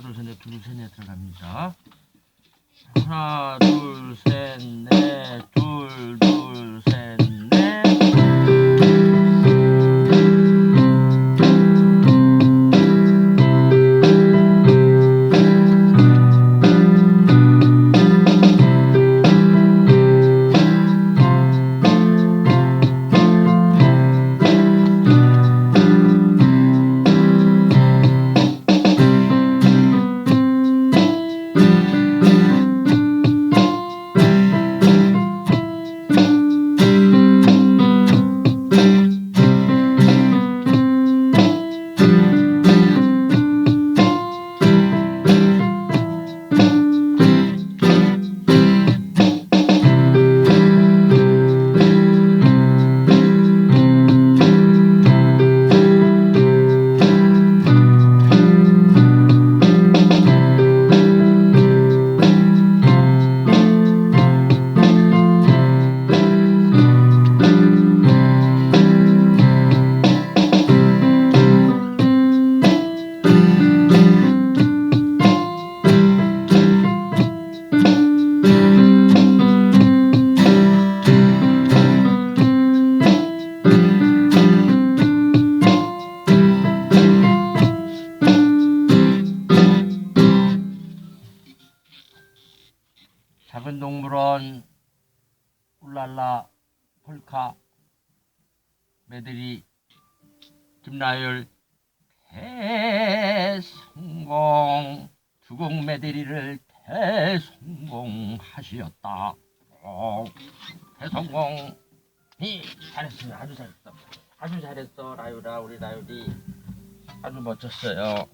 둘, 셋, 넷 들어갑니다. 하나, 둘, 셋, 넷, 둘, 둘, 작은 동물원 울랄라 폴카 메들이 김나율 대성공 주공 메들이를 대성공하시었다. 어, 대성공. 이 잘했어요. 아주 잘했어. 아주 잘했어. 라유라 우리 라유리 아주 멋졌어요.